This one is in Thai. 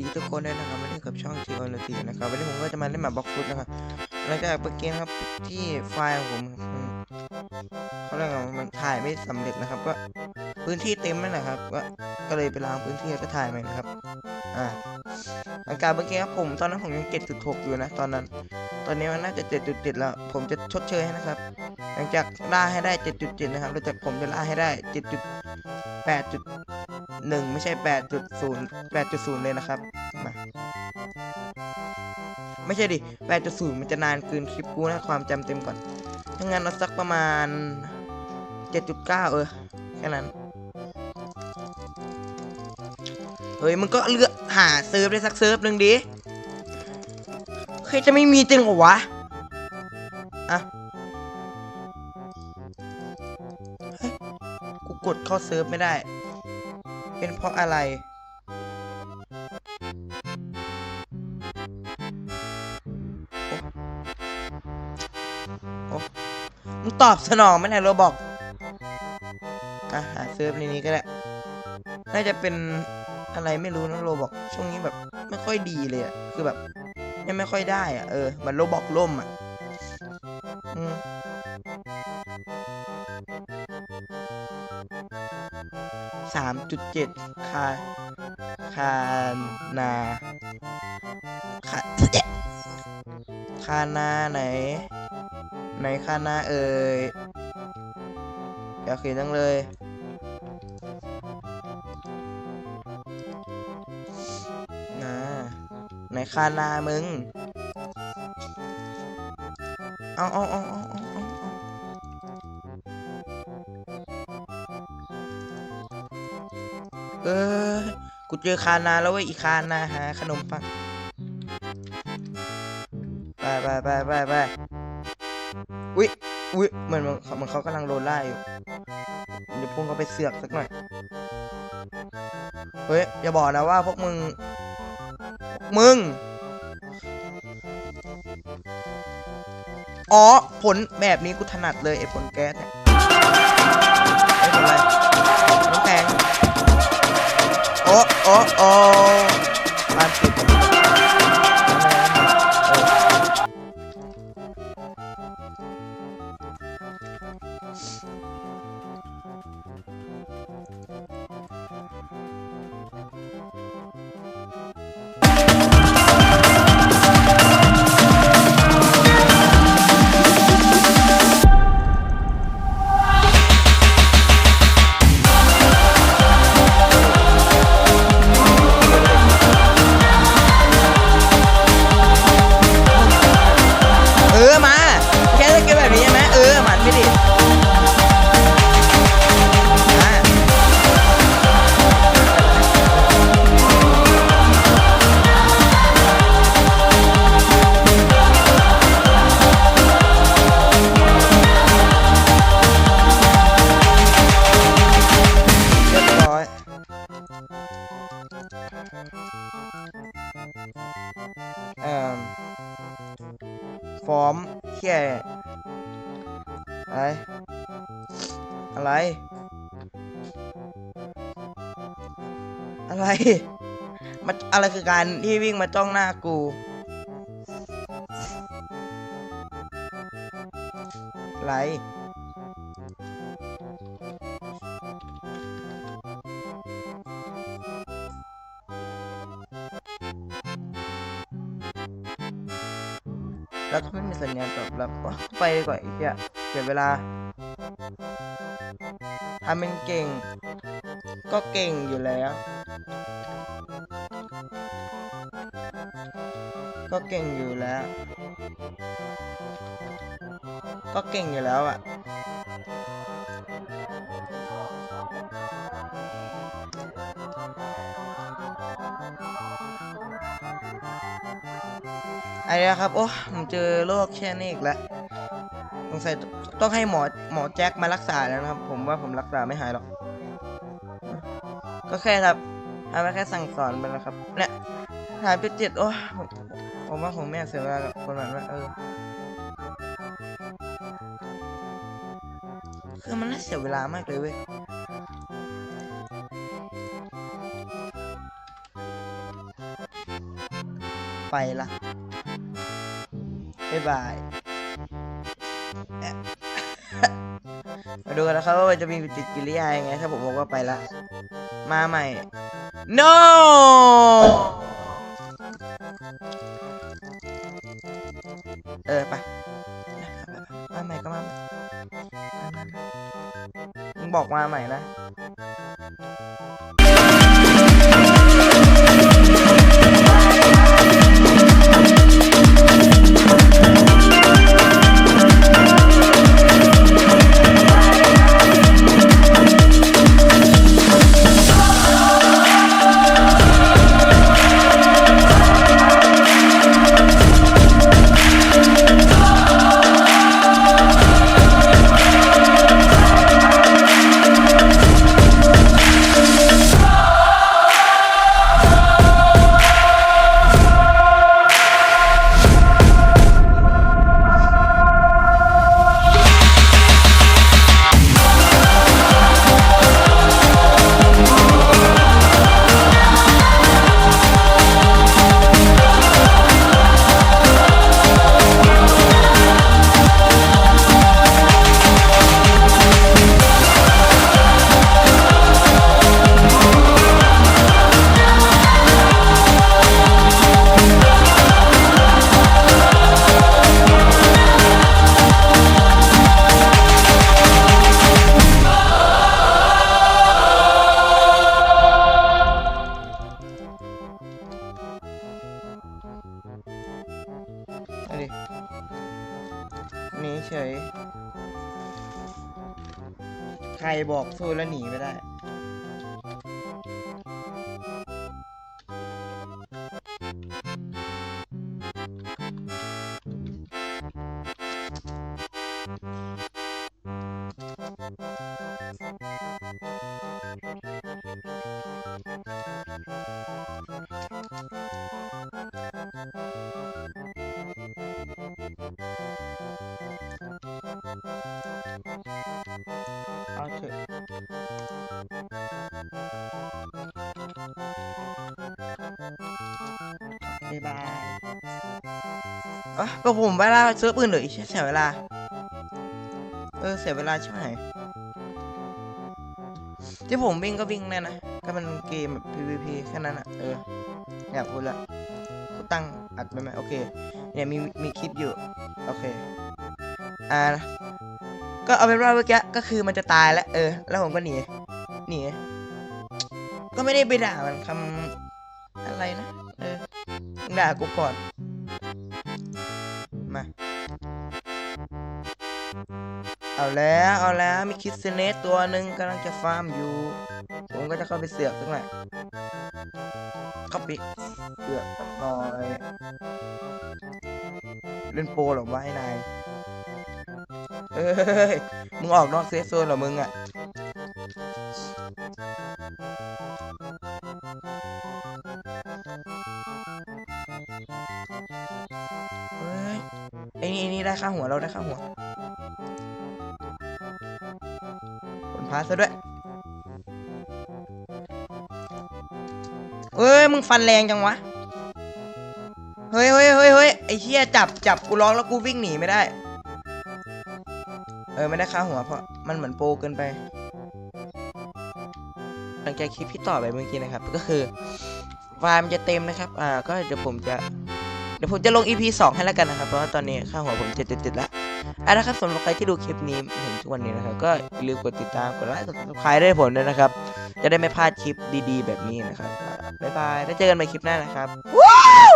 ดีทุกคนด้วยนะครับวันนี้กับช่อง G O N T นะครับวันนี้ผมก็จะมาเล่นหมาบล็อกฟุตนะครับหลังจากเมื่อกี้ครับที่ไฟล์ของผมเขาเรียกว่ามันถ่ายไม่สำเร็จนะครับ ก็พื้นที่เต็มนั่นแหละครับ ก็ก็เลยไปล้างพื้นที่แล้วก็ถ่ายใหม่นะครับอ่าหลังจากเมื่อกี้ครับผมตอนนั้นผมยังเจ็ดจุดหกอยู่นะ ตอนนั้น ตอนนี้มันน่าจะเจ็ดจุดเจ็ดแล้ว ผมจะชดเชยให้นะครับ หลังจากล่าให้ได้เจ็ดจุดเจ็ดนะครับเราจะผมจะล่าให้ได้เหนึ่งไม่ใช่แปดจุดศูนย์แปดจุดศูนย์เลยนะครับ มา ไม่ใช่ดิแปดจุดศูนย์มันจะนานเกินคลิปกูนะ ความจำเต็มก่อนถ้างั้นเราสักประมาณเจ็ดจุดเก้าเออ แค่นั้น เฮ้ย มึงก็เลือกหาเซิร์ฟได้สักเซิร์ฟหนึ่งดิเคยจะไม่มีจริงเหรอวะ อะเฮ้ยกูกดเข้าเซิร์ฟไม่ได้ เป็นเพราะอะไร โอ้มึงตอบสนองไมเนี่ยโรบอกอะหาเซิร์ฟในนี้ก็ได้ น่าจะเป็นอะไรไม่รู้นะโรบอก ช่วงนี้แบบไม่ค่อยดีเลยอะคือแบบยังไม่ค่อยได้อะเออ มันโรบอกล่มอะอืม สามจุดเจ็ดคา คานาคาคานาไหน ไหนคานาเอ่ยอยากเห็นจังเลยนะไหนคานามึง เอาอาเอาเอาเอาเอาเอา เออ กูเจอคานาแล้วเว้ยอีคานาหาขนมปัง ไปไปไปไปไปอุ้ยอุ้ยเหมือนมันเหมือนเขากำลังโดนไล่อยู่ เดี๋ยวพุ่งเขาไปเสือกสักหน่อย เฮ้ย อย่าบอกนะว่าพวกมึง มึง อ๋อ ผลแบบนี้กูถนัดเลยไอ้ผลแก๊สเนี่ยไอ้ผลอะไรน้ำแข็ง โอ้โอร์มแข่อะไร อะไร อะไรมาอะไรคือการที่วิ่งมาจ้องหน้ากู อะไร แล้วก็ไม่มีสัญญาณตอบรับก็ไปดีกว่าไอีกอะเสียเวลาทำเป็นเก่ง ก็เก่งอยู่แล้ว ก็เก่งอยู่แล้ว ก็เก่งอยู่แล้วอะ อ้นะครับ โอ้ผมเจอโรคแค่นี้อีกแล้วสงสัยต้องให้หมอหมอแจ็คมารักษาแล้วนะครับ ผมว่าผมรักษาไม่หายหรอก ก็แค่ครับทำไปแค่สั่งสอนไปนะครับ เนี่ยถามไปเจ็ดโอ้ผมผมว่าผมไม่อยากเสียเวลากับคนแบบนั้นเออคือมันน่าเสียเวลามากเลยเว้ยไปละ บ๊ายบาย มาดูกันนะครับว่ามันจะมีปฏิกิริยายังไง ถ้าผมบอกว่าไปละ มาใหม่ no เออ ไปมาใหม่ก็มามามามามึงบอกมาใหม่นะ หนีเฉย ใครบอกสู้แล้วหนีไม่ได้ อะก็ผมเวลาซิร์ฟอื่นเลยเสียเวลา เออเสียเวลาใช่ไหมที่ผมวิ่งก็วิ่งแน่นะก็มันเกมแบบ PVP แค่นั้นอะเอออยากพูดละกูตั้งอัดไปไหมโอเคเนี่ยมีมีคลิปอยู่โอเคอ่าก็เอาเป็นว่าเมื่อกี้ก็คือมันจะตายแล้วเออ แล้วผมก็หนีหนีก็ไม่ได้ไปด่ามันคำอะไรนะ เออด่ากูก่อน เอาแล้วเอาแล้วมีคิสเนสตัวหนึ่งกำลังจะฟาร์มอยู่ ผมก็จะเข้าไปเสือกสักหน่อยเข้าไปเสือกหน่อยเล่นโปรหรอวะไอ้นายเอ้ยมึงออกนอกเซฟโซนหรอมึงอะเฮ้ยไอ้นี่ไอ้นี่ได้ค่าหัวเราได้ค่าหัว พาซะด้วยเฮ้ย มึงฟันแรงจังวะ เฮ้ยเฮ้ยเฮ้ยเฮ้ยไอ้เชี่ยจับจับกูร้องแล้วกูวิ่งหนีไม่ได้ เออ ไม่ได้ค่าหัวเพราะมันเหมือนโปเกินไปหลังจากคลิปที่ต่อไปเมื่อกี้นะครับ ก็คือไฟล์มันจะเต็มนะครับ อ่า ก็เดี๋ยวผมจะ เดี๋ยวผมจะลง EP 2 ให้แล้วกันนะครับ เพราะว่าตอนนี้ค่าหัวผมเจะติดๆแล้วอะนะครับสำหรับใครที่ดูคลิปนี้ ทุกวันนี้นะครับ ก็อย่าลืมกดติดตามกดไลค์กด subscribe ได้ผลด้วยนะครับ จะได้ไม่พลาดคลิปดีๆ แบบนี้นะครับอ่าบ๊ายบายแล้วเจอกันใหม่คลิปหน้านะครับว้าว